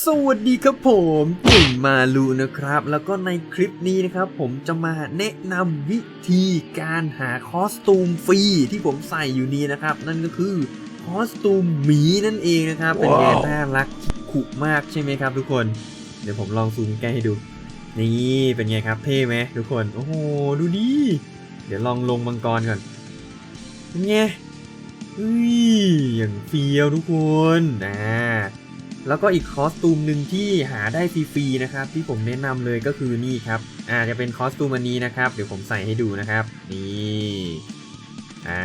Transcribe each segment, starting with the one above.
สวัสดีครับผมเก่งมาลูนะครับ แล้วก็ในคลิปนี้นะครับ ผมจะมาแนะนำวิธีการหาคอสตูมฟรีที่ผมใส่อยู่นี้นะครับ นั่นก็คือคอสตูมหมีนั่นเองนะครับเป็นไงว้าวน่ารักขุมากใช่ไหมครับทุกคน เดี๋ยวผมลองซูมใกล้ให้ดู นี่เป็นไงครับเท่ไหมทุกคน โอ้โหดูดิเดี๋ยวลองลงมังกรก่อนเป็นไงเฮ้ยอย่างเฟี้ยวทุกคนนะ แล้วก็อีกคอสตูมหนึ่งที่หาได้ฟรีๆนะครับ ที่ผมแนะนำเลยก็คือนี่ครับอาจะเป็นคอสตูมอันนี้นะครับ เดี๋ยวผมใส่ให้ดูนะครับนี่อ่า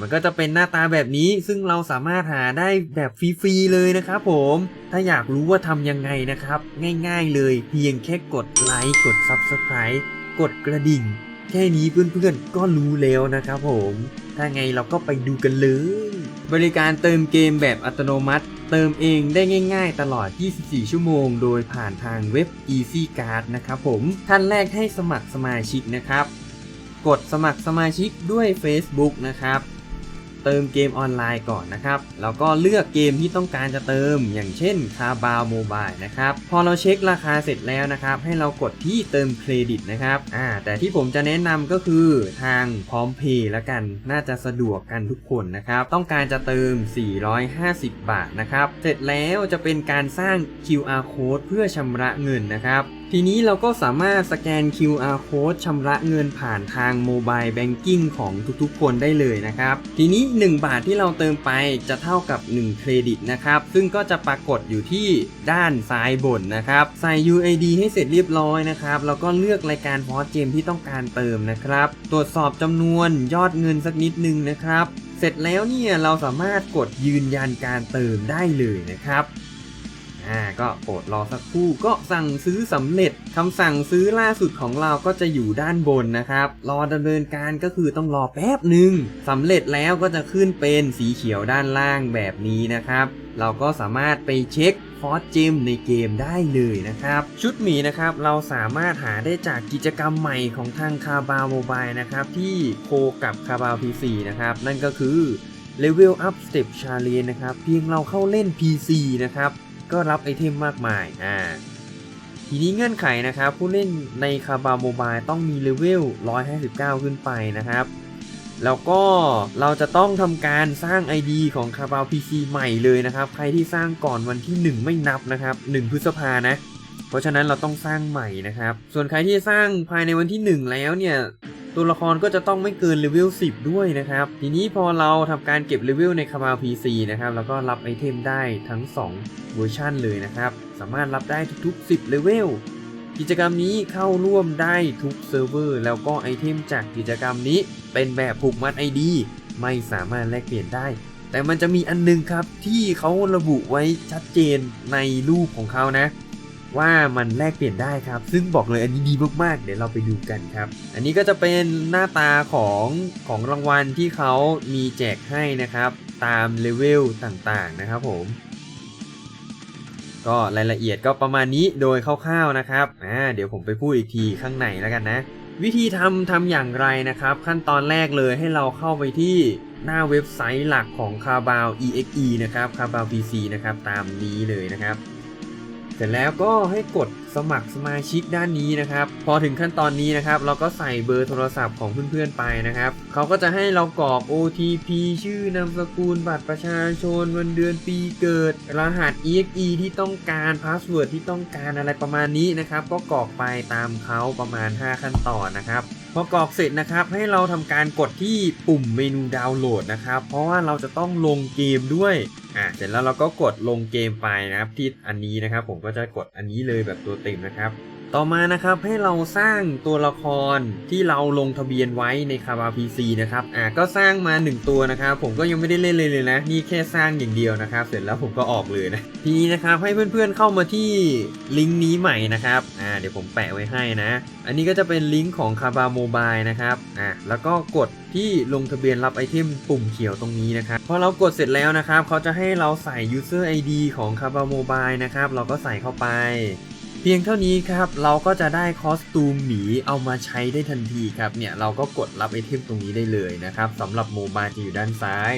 มันก็จะเป็นหน้าตาแบบนี้ซึ่งเราสามารถหาได้แบบฟรีๆเลยนะครับผมถ้าอยากรู้ว่าทำยังไงนะครับ ง่ายๆเลยเพียงแค่กดไลค์กด Subscribe กดกระดิ่ง แค่นี้เพื่อนๆก็รู้แล้วนะครับผม ถ้าไงเราก็ไปดูกันเลย บริการเติมเกมแบบอัตโนมัติ เติมเองได้ง่าย ๆ ตลอด 24 ชั่วโมง โดยผ่านทางเว็บ Easy Card นะครับผมท่านแรกให้สมัครสมาชิกนะครับ กดสมัครสมาชิกด้วย Facebook นะครับ เติมเกมออนไลน์ก่อนนะครับ แล้วก็เลือกเกมที่ต้องการจะเติม อย่างเช่นคาบาวโมบายนะครับ พอเราเช็คราคาเสร็จแล้วนะครับ ให้เรากดที่เติมเครดิตนะครับ อ่า แต่ที่ผมจะแนะนำก็คือทางพร้อมเพย์ละกัน น่าจะสะดวกกันทุกคนนะครับ ต้องการจะเติม 450 บาทนะครับ เสร็จแล้วจะเป็นการสร้าง QR code เพื่อชำระเงินนะครับ ทีนี้เราก็สามารถสแกน QR code ชำระเงินผ่านทางโมบายแบงกิ้งของทุกๆ คนได้เลยนะครับ ทีนี้ 1 บาทที่เราเติมไปจะเท่ากับ 1 เครดิตนะครับ ซึ่งก็จะปรากฏอยู่ที่ด้านซ้ายบนนะครับ ใส่ UID ให้เสร็จเรียบร้อยนะครับ แล้วก็เลือกรายการพอสเจมที่ต้องการเติมนะครับ ตรวจสอบจำนวนยอดเงินสักนิดนึงนะครับ เสร็จแล้วเนี่ยเราสามารถกดยืนยันการเติมได้เลยนะครับ อ่าก็โปรดรอสักครู่ก็สั่งซื้อสำเร็จคำสั่งซื้อล่าสุดของเราก็จะอยู่ด้านบนนะครับ รอดำเนินการก็คือต้องรอแป๊บหนึ่งสำเร็จแล้วก็จะขึ้นเป็นสีเขียวด้านล่างแบบนี้นะครับ เราก็สามารถไปเช็คฟอสเจมในเกมได้เลยนะครับ ชุดหมีนะครับเราสามารถหาได้จากกิจกรรมใหม่ของทางคาบาโมบายนะครับที่โคกับคาบาว PC นะครับนั่นก็คือ Level Up Step Challenge นะครับเพียงเราเข้าเล่น PC นะครับ ก็รับไอเทมมากมายอ่าทีนี้เงื่อนไขนะครับ ผู้เล่นในคาบาโมบายต้องมีเลเวล 159 ขึ้นไปนะครับ แล้วก็เราจะต้องทำการสร้าง ID ของคาบา PC ใหม่เลยนะครับ ใครที่สร้างก่อนวันที่ 1 ไม่นับนะครับ 1 พฤษภานะ เพราะฉะนั้นเราต้องสร้างใหม่นะครับ ส่วนใครที่สร้างภายในวันที่ 1 แล้วเนี่ย ตัวละครก็จะต้องไม่เกินเลเวล10 ด้วยนะครับ ทีนี้พอเราทำการเก็บเลเวลในคาบา PC นะครับแล้วก็รับไอเทมได้ทั้ง 2 เวอร์ชันเลยนะครับ สามารถรับได้ทุกๆ 10 เลเวลกิจกรรมนี้เข้าร่วมได้ทุกเซิร์ฟเวอร์แล้วก็ไอเทมจากกิจกรรมนี้ เป็นแบบผูกมัด ID ไม่สามารถแลกเปลี่ยนได้ แต่มันจะมีอันนึงครับที่เขาระบุไว้ชัดเจนในรูปของเขานะ ว่ามันแลกเปลี่ยนได้ครับ ซึ่งบอกเลยอันนี้ดีมากๆ เดี๋ยวเราไปดูกันครับ อันนี้ก็จะเป็นหน้าตาของของรางวัลที่เขามีแจกให้นะครับ ตามเลเวลต่างๆนะครับผมก็รายละเอียดก็ประมาณนี้โดยคร่าวๆนะครับอ่าเดี๋ยวผมไปพูดอีกทีข้างในแล้วกันนะ วิธีทำทำอย่างไรนะครับ ขั้นตอนแรกเลยให้เราเข้าไปที่หน้าเว็บไซต์หลักของคาบาว EXE นะครับคาบาว PC นะครับตามนี้เลยนะครับ เสร็จแล้วก็ให้กดสมัครสมาชิกด้านนี้นะครับ พอถึงขั้นตอนนี้นะครับ เราก็ใส่เบอร์โทรศัพท์ของเพื่อนๆไปนะครับเขาก็จะให้เรากรอก OTP ชื่อนามสกุลบัตรประชาชนวันเดือนปีเกิด รหัส EXE ที่ต้องการพาสเวิร์ดที่ต้องการอะไรประมาณนี้นะครับ ก็กรอกไปตามเขาประมาณ 5 ขั้นตอนนะครับ พอกรอกเสร็จนะครับให้เราทำการกดที่ปุ่มเมนูดาวน์โหลดนะครับ เพราะว่าเราจะต้องลงเกมด้วยอ่าเสร็จแล้วเราก็กดลงเกมไปนะครับที่อันนี้นะครับ ผมก็จะกดอันนี้เลยแบบตัวเต็มนะครับ ต่อมานะครับให้เราสร้างตัวละครที่เราลงทะเบียนไว้ในคาบาพีซีนะครับอ่าก็สร้างมา 1 ตัวนะครับผมก็ยังไม่ได้เล่นเลยเลยนะ นี่แค่สร้างอย่างเดียวนะครับ เสร็จแล้วผมก็ออกเลยนะทีนี้นะครับให้เพื่อนๆเข้ามาที่ลิงก์นี้ใหม่นะครับอ่าเดี๋ยวผมแปะไว้ให้นะ อันนี้ก็จะเป็นลิงก์ของคาบาโมบายนะครับอ่าแล้วก็กดที่ลงทะเบียนรับไอเทมปุ่มเขียวตรงนี้นะครับพอเรากดเสร็จแล้วนะครับเขาจะให้เราใส่ user ID ของคาบาโมบายนะครับเราก็ใส่เข้าไป เพียงเท่านี้ครับเราก็จะได้คอสตูมหมีเอามาใช้ได้ทันทีครับเนี่ยเราก็กดรับไอเทมตรงนี้ได้เลยนะครับสำหรับโมบายจะอยู่ด้านซ้าย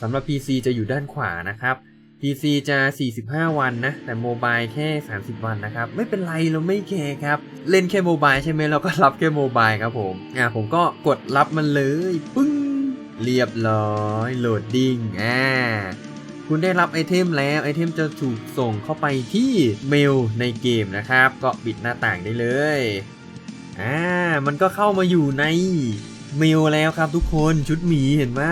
สำหรับ PC จะอยู่ด้านขวานะครับ PC จะ 45 วันนะ แต่โมบายแค่ 30 วันนะครับ ไม่เป็นไรเราไม่แคร์ครับ เล่นแค่โมบายใช่ไหมเราก็รับแค่โมบายครับผมอ่าผมก็กดรับมันเลย ปึ้ง เรียบร้อย โหลดดิ้งอ่า คุณได้รับไอเทมแล้วไอเทมจะถูกส่งเข้าไปที่เมลในเกมนะครับ ก็ปิดหน้าต่างได้เลยอ่ามันก็เข้ามาอยู่ในเมลแล้วครับทุกคนชุดหมีเห็นไหม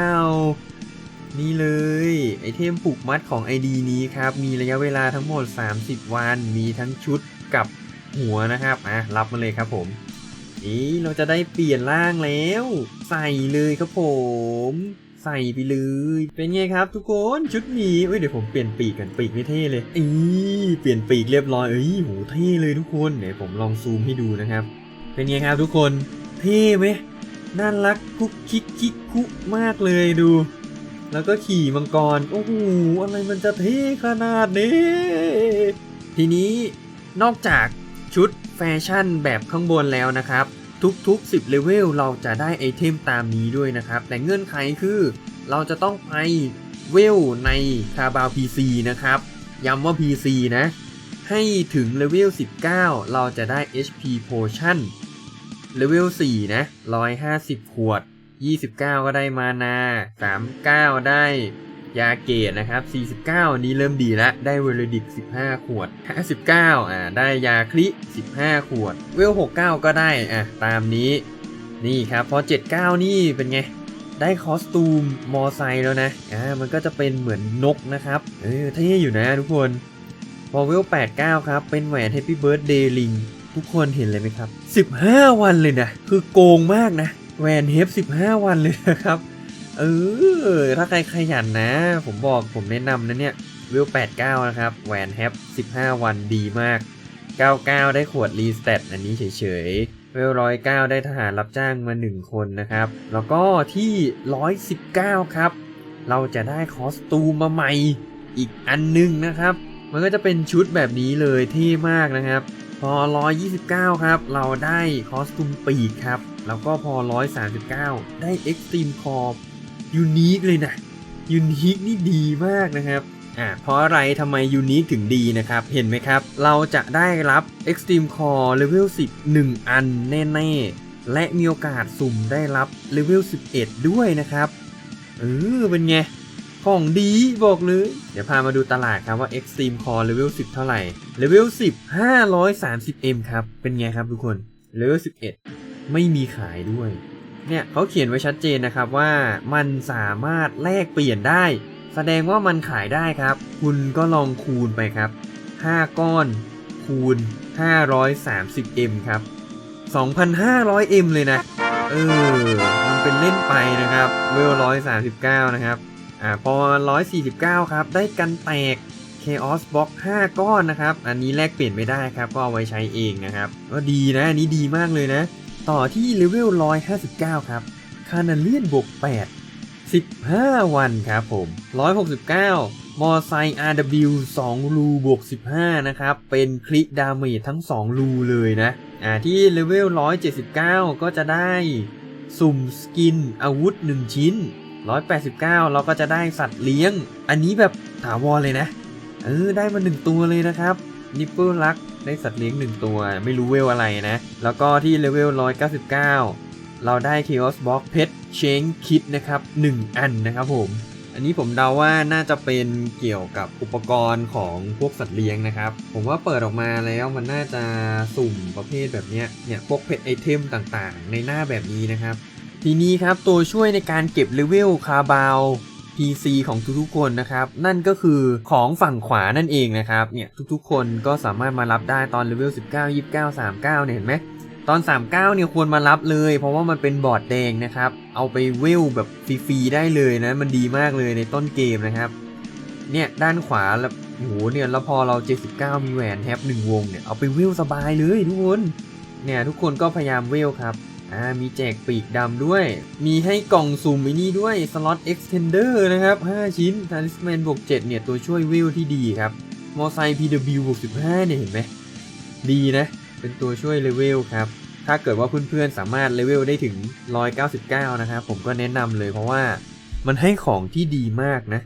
นี่เลยไอเทมผูกมัดของ ID นี้ครับ มีระยะเวลาทั้งหมด 30 วัน มีทั้งชุดกับหัวนะครับอะรับมาเลยครับผมนี่เราจะได้เปลี่ยนร่างแล้ว ใส่เลยครับผม ใส่ไปเลย เป็นไงครับทุกคนชุดหมีเอ้ยเดี๋ยวผมเปลี่ยนปีกกันปีกไม่เท่เลยอีเปลี่ยนปีกเรียบร้อยเอ้ยโหเท่เลยทุกคนเดี๋ยวผมลองซูมให้ดูนะครับ เป็นไงครับทุกคน เท่ไหมน่ารักกุ๊กคิกคิกคุมากเลยดู แล้วก็ขี่มังกรโอ้โหอะไรมันจะเท่ขนาดนี้ทีนี้นอกจากชุดแฟชั่นแบบข้างบนแล้วนะครับ ทุกๆ 10เลเวลเราจะได้ไอเทมตามนี้ด้วยนะครับ แต่เงื่อนไขคือเราจะต้องไปเวลในคาบาว PC นะครับ ย้ำว่า PC นะ ให้ถึงเลเวล 19 เราจะได้ HP Potion เลเวล 4 นะ 150 ขวด 29 ก็ได้มานา 39 ได้ ยาเกตนะครับ 49นี้เริ่มดีแล้ว ได้เวลดิก 15 ขวด 59 อ่า ได้ยาคลิ 15 ขวด เวล 69 ก็ได้ อะ ตามนี้ นี่ครับพอ 79 นี่เป็นไง ได้คอสตูมมอไซค์แล้วนะ อ่า มันก็จะเป็นเหมือนนกนะครับ เออเท่อยู่นะทุกคน พอเวล 89 ครับ เป็นแหวน Happy Birthday Ring ทุกคนเห็นเลยไหมครับ 15 วันเลยนะ คือโกงมากนะ แหวนเฮฟ15 วันเลยนะครับ เออ ถ้าใครขยันนะ ผมบอกผมแนะนำนะเนี่ยเวล89 นะครับ แหวนแฮป15 วันดีมาก 99 ได้ขวดรีสเตตอันนี้เฉยๆเวล109ได้ทหารรับจ้างมา 1 คนนะครับ แล้วก็ที่ 119 ครับ เราจะได้คอสตูมมาใหม่อีกอันหนึงนะครับ มันก็จะเป็นชุดแบบนี้เลยเท่มากนะครับ พอ 129 ครับ เราได้คอสตูมปีกครับ แล้วก็พอ 139 ได้ Extreme Core ยูนิคเลยนะยูนิคนี่ดีมากนะครับอ่าเพราะอะไรทำไมยูนิคถึงดีนะครับ เห็นไหมครับ เราจะได้รับ Extreme Core Level 10 1 อันแน่ๆ และมีโอกาสสุ่มได้รับ Level 11 ด้วยนะครับ เออเป็นไง ของดีบอกเลย เดี๋ยวพามาดูตลาดครับว่า Extreme Core Level 10 เท่าไหร่ Level 10 530M ครับ เป็นไงครับทุกคน Level 11 ไม่มีขายด้วย เนี่ยเขาเขียนไว้ชัดเจนนะครับว่ามันสามารถแลกเปลี่ยนได้ แสดงว่ามันขายได้ครับ คุณก็ลองคูณไปครับ 5 ก้อนคูณ 530M ครับ 2,500M เลยนะ เออมันเป็นเล่นไปนะครับ เวล139 นะครับ อ่า พอ 149 ครับ ได้กันแตก Chaos Box 5 ก้อนนะครับ อันนี้แลกเปลี่ยนไม่ได้ครับ ก็เอาไว้ใช้เองนะครับ ก็ดีนะ อันนี้ดีมากเลยนะ ต่อที่เลเวล 159 ครับ คานาเลียนบวก 8 15 วันครับผม 169 มอไซค์ RW 2 รูบวก 15 นะครับ เป็นคลิกดาเมจทั้ง 2 รูเลยนะ อ่าที่เลเวล 179 ก็จะได้สุ่มสกินอาวุธ 1 ชิ้น 189 เราก็จะได้สัตว์เลี้ยง อันนี้แบบถาวรเลยนะ เออ ได้มา 1 ตัวเลยนะครับ นิปเปิลลักได้สัตว์เลี้ยง1ตัว ไม่รู้เวลอะไรนะ แล้วก็ที่เลเวล 199 เราได้ Chaos Box Pet Change Kit นะครับ 1 อันนะครับผม อันนี้ผมเดาว่าน่าจะเป็นเกี่ยวกับอุปกรณ์ของพวกสัตว์เลี้ยงนะครับ ผมว่าเปิดออกมาแล้วมันน่าจะสุ่มประเภทแบบนี้เนี่ยพวกเพ t ไอเทมต่างๆ ในหน้าแบบนี้นะครับ ทีนี้ครับตัวช่วยในการเก็บเลเวลคาบาว PC ของทุกๆคนนะครับ นั่นก็คือของฝั่งขวานั่นเองนะครับ เนี่ยทุกๆ คนก็สามารถมารับได้ตอนเลเวล 19 29 39 เนี่ยเห็นไหมตอน 39 เนี่ยควรมารับเลย เพราะว่ามันเป็นบอร์ดแดงนะครับ เอาไปเวลแบบฟรีๆได้เลยนะ มันดีมากเลยในต้นเกมนะครับ เนี่ยด้านขวาแล้วโหเนี่ยแล้วพอเรา 79 มีแหวนแฮปหนึ่งวงเนี่ยเอาไปเวลสบายเลยทุกคน เนี่ยทุกคนก็พยายามเวลครับ อ่ามีแจกปีกดำด้วย มีให้กล่องสุ่มไอ้นี่ด้วยสล็อต extender นเดอร์นะครับ 5 ชิ้น talisman บวก7เนี่ย ตัวช่วยวิวที่ดีครับ มอไซค์ PW บวก15เนี่ย เห็นไหม ดีนะ เป็นตัวช่วยเลเวลครับ ถ้าเกิดว่าเพื่อนๆ สามารถเลเวลได้ถึง 199 นะครับ ผมก็แนะนำเลยเพราะว่ามันให้ของที่ดีมากนะ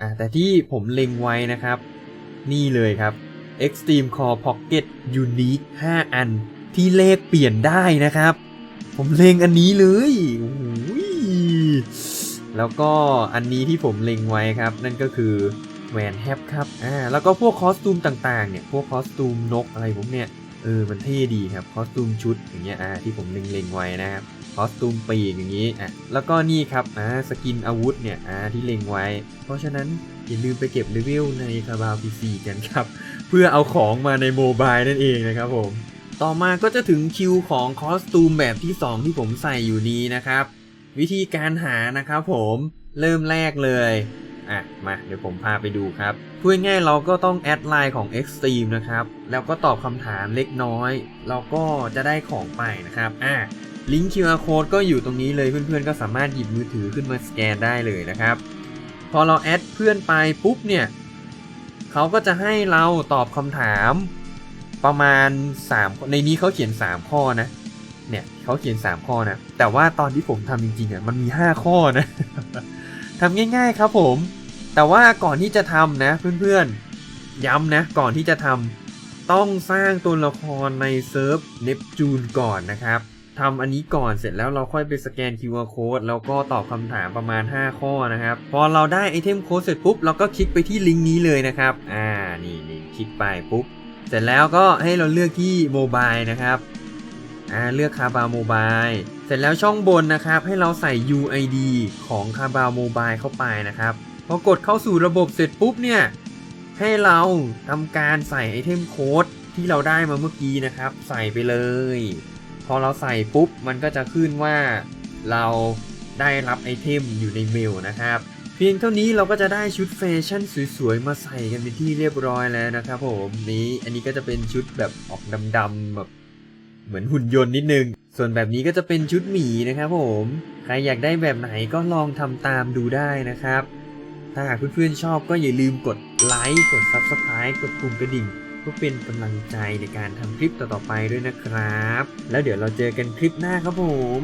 อะแต่ที่ผมเล็งไว้นะครับ นี่เลยครับ Extreme Core Pocket Unique 5 อันที่เลขเปลี่ยนได้นะครับ ผมเล็งอันนี้เลยแล้วก็อันนี้ที่ผมเล็งไว้ครับ นั่นก็คือแหวนแฮปครับ อ่า แล้วก็พวกคอสตูมต่างๆ เนี่ย พวกคอสตูมนกอะไรพวกเนี่ย เออ มันเท่ดีครับ คอสตูมชุดอย่างเงี้ย อ่า ที่ผมเล็งๆไว้นะครับ คอสตูมปีกอย่างนี้ อะ แล้วก็นี่ครับ อ่า สกินอาวุธเนี่ย อ่า ที่เล็งไว้ เพราะฉะนั้นอย่าลืมไปเก็บเลเวลในคาบาวพีซีกันครับ เพื่อเอาของมาในโมบายนั่นเองนะครับผม ต่อมาก็จะถึงคิวของคอสตูมแบบที่ 2 ที่ผมใส่อยู่นี้นะครับ วิธีการหานะครับผมเริ่มแรกเลยอะมาเดี๋ยวผมพาไปดูครับพูดง่ายๆเราก็ต้องแอดไลน์ของ Extreme นะครับ แล้วก็ตอบคำถามเล็กน้อย เราก็จะได้ของไปนะครับอะลิงก์ QR code ก็อยู่ตรงนี้เลยเพื่อนๆ ก็สามารถหยิบมือถือขึ้นมาสแกนได้เลยนะครับ พอเราแอดเพื่อนไปปุ๊บเนี่ยเขาก็จะให้เราตอบคำถาม ประมาณ3ในนี้เขาเขียน 3 ข้อนะ เนี่ยเขาเขียน 3 ข้อนะ แต่ว่าตอนที่ผมทำจริงๆอะมันมี 5 ข้อนะทำง่ายๆครับผม แต่ว่าก่อนที่จะทำนะเพื่อนๆ ย้ำนะ ก่อนที่จะทำต้องสร้างตัวละครในเซิร์ฟเนปจูนก่อนนะครับทำอันนี้ก่อนเสร็จแล้วเราค่อยไปสแกน QR code แล้วก็ตอบคำถามประมาณ 5 ข้อนะครับ พอเราได้ไอเทมโค้ดเสร็จปุ๊บเราก็คลิกไปที่ลิงก์นี้เลยนะครับ อ่า นี่นี่คลิกไปปุ๊บ เสร็จแล้วก็ให้เราเลือกที่โมบายนะครับอ่าเลือกคาบาโมบายเสร็จแล้วช่องบนนะครับให้เราใส่ UID ของคาบาโมบายเข้าไปนะครับพอกดเข้าสู่ระบบเสร็จปุ๊บเนี่ยให้เราทำการใส่ไอเทมโค้ดที่เราได้มาเมื่อกี้นะครับ ใส่ไปเลย พอเราใส่ปุ๊บมันก็จะขึ้นว่าเราได้รับไอเทมอยู่ในเมลนะครับ เพียงเท่านี้เราก็จะได้ชุดแฟชั่นสวยๆ มาใส่กันเป็นที่เรียบร้อยแล้วนะครับผมนี้อันนี้ก็จะเป็นชุดแบบออกดำๆแบบเหมือนหุ่นยนต์นิดนึง ส่วนแบบนี้ก็จะเป็นชุดหมีนะครับผม ใครอยากได้แบบไหนก็ลองทำตามดูได้นะครับ ถ้าหากเพื่อนๆชอบก็อย่าลืมกดไลค์กด Subscribe กดปุ่มกระดิ่งเพื่อเป็นกำลังใจในการทำคลิปต่อๆไปด้วยนะครับ แล้วเดี๋ยวเราเจอกันคลิปหน้าครับผม